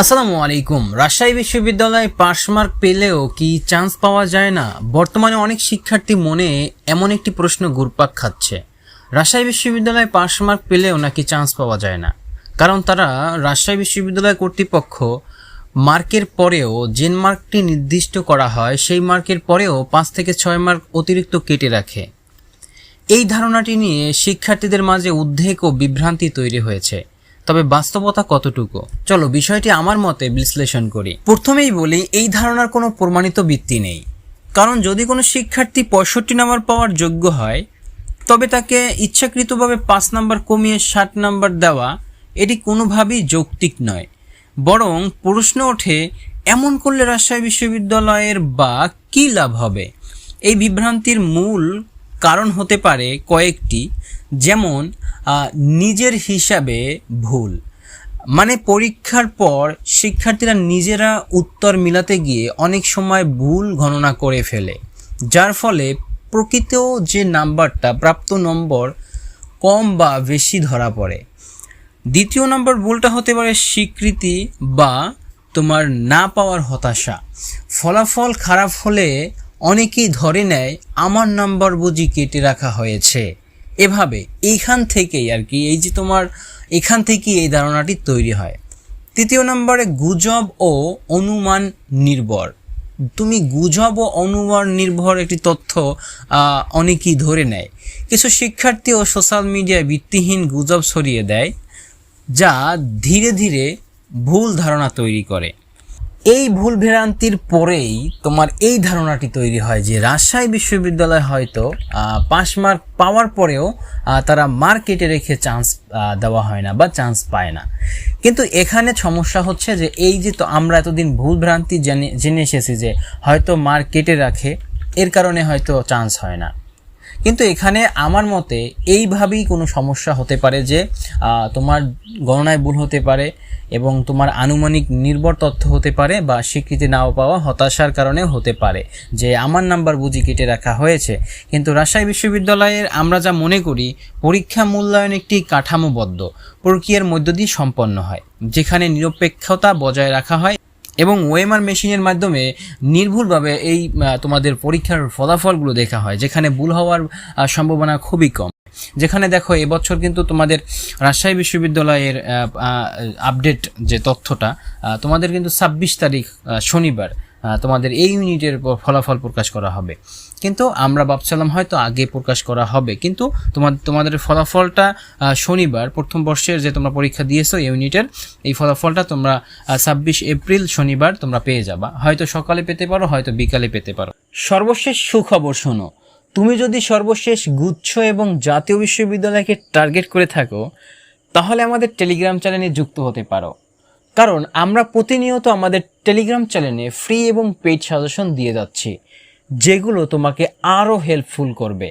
আসসালামু আলাইকুম। রাজশাহী বিশ্ববিদ্যালয়ে পাশ মার্ক পেলেও কি চান্স পাওয়া যায় না? বর্তমানে অনেক শিক্ষার্থী মনে এমন একটি প্রশ্ন ঘুরপাক খাচ্ছে। রাজশাহী বিশ্ববিদ্যালয়ে পাশ মার্ক পেলেও নাকি চান্স পাওয়া যায় না? কারণ তারা রাজশাহী বিশ্ববিদ্যালয় কর্তৃপক্ষ মার্কের পরেও যে মার্কটি নির্দিষ্ট করা হয়, সেই মার্কের পরেও পাঁচ থেকে ছয় মার্ক অতিরিক্ত কেটে রাখে। এই ধারণাটি নিয়ে শিক্ষার্থীদের মাঝে উদ্বেগ ও বিভ্রান্তি তৈরি হয়েছে। তবে বাস্তবতা কতটুকু? চলো বিষয়টি আমার মতে বিশ্লেষণ করি। প্রথমেই বলি, এই ধারণার কোনো প্রমাণিত ভিত্তি নেই। কারণ যদি কোনো শিক্ষার্থী পঁয়ষট্টি নাম্বার পাওয়ার যোগ্য হয়, তবে তাকে ইচ্ছাকৃতভাবে পাঁচ নাম্বার কমিয়ে ষাট নাম্বার দেওয়া, এটি কোনোভাবেই যৌক্তিক নয়। বরং প্রশ্ন ওঠে, এমন করলে রাজশাহী বিশ্ববিদ্যালয়ের বা কী লাভ হবে? এই বিভ্রান্তির মূল কারণ হতে পারে কয়েকটি, যেমন নিজের হিসাবে ভুল। মানে পরীক্ষার পর শিক্ষার্থীরা নিজেরা উত্তর মিলাতে গিয়ে অনেক সময় ভুল গণনা করে ফেলে, যার ফলে প্রকৃত যে নাম্বারটা প্রাপ্ত নম্বর কম বা বেশি ধরা পড়ে। দ্বিতীয় নম্বর ভুলটা হতে পারে স্বীকৃতি বা তোমার না পাওয়ার হতাশা। ফলাফল খারাপ হলে অনেকেই ধরে নেয় আমার নাম্বার বুঝি কেটে রাখা হয়েছে। এভাবে এইখান থেকেই আর কি এই যে তোমার এখান থেকেই এই ধারণাটি তৈরি হয়। তৃতীয় নম্বরে গুজব ও অনুমান নির্ভর। তুমি গুজব ও অনুমান নির্ভর একটি তথ্য অনেকেই ধরে নেয়। কিছু শিক্ষার্থী ও সোশ্যাল মিডিয়ায় ভিত্তিহীন গুজব ছড়িয়ে দেয়, যা ধীরে ধীরে ভুল ধারণা তৈরি করে। এই ভুল ভ্রান্তির পরেই তোমার এই ধারণাটি তৈরি হয় যে রাজশাহী বিশ্ববিদ্যালয় হয়তো পাস মার্ক পাওয়ার পরেও তারা মার্কেটে রেখে চান্স দেওয়া হয় না বা চান্স পায় না। কিন্তু এখানে সমস্যা হচ্ছে যে এই যে তো আমরা এতদিন ভুল ভ্রান্তি জেনে জেনে এসেছি যে হয়তো মার্কেটে রাখে, এর কারণে হয়তো চান্স হয় না। কিন্তু এখানে আমার মতে এইভাবেই কোনো সমস্যা হতে পারে যে তোমার গণনায় ভুল হতে পারে এবং তোমার আনুমানিক নির্ভর তথ্য হতে পারে বা স্বীকৃতি নাও পাওয়া হতাশার কারণে হতে পারে যে, আমার নাম্বার বুঝি কেটে রাখা হয়েছে। কিন্তু রাজশাহী বিশ্ববিদ্যালয়ের আমরা যা মনে করি, পরীক্ষা মূল্যায়ন একটি কাঠামোবদ্ধ, প্রক্রিয়ার মধ্য দিয়ে সম্পন্ন হয়, যেখানে নিরপেক্ষতা বজায় রাখা হয় এবং ওয়েমার মেশিনের মাধ্যমে নির্ভুলভাবে এই তোমাদের পরীক্ষার ফলাফলগুলো দেখা হয়, যেখানে ভুল হওয়ার সম্ভাবনা খুবই কম। যেখানে দেখো, এবছর কিন্তু তোমাদের রাজশাহী বিশ্ববিদ্যালয়ের আপডেট যে তথ্যটা তোমাদের কিন্তু ছাব্বিশ তারিখ শনিবার। তোমাদের এই ইউনিটের ফলাফল প্রকাশ করা হবে। কিন্তু আমরা ভাবছিলাম হয়তো আগে প্রকাশ করা হবে। কিন্তু তোমার তোমাদের ফলাফলটা শনিবার, প্রথম বর্ষের যে তোমরা পরীক্ষা দিয়েছ ইউনিটের, এই ফলাফলটা তোমরা ছাব্বিশ এপ্রিল শনিবার তোমরা পেয়ে যাবা। হয়তো সকালে পেতে পারো, হয়তো বিকালে পেতে পারো। সর্বশেষ সুখবর শোনো। তুমি যদি সর্বশেষ গুচ্ছ এবং জাতীয় বিশ্ববিদ্যালয়কে টার্গেট করে থাকো, তাহলে আমাদের টেলিগ্রাম চ্যানেলে যুক্ত হতে পারো। কারণ আমরা প্রতিনিয়ত আমাদের টেলিগ্রাম চ্যানেলে ফ্রি এবং পেইড সাজেশন দিয়ে যাচ্ছি, যেগুলো তোমাকে আরও হেল্পফুল করবে।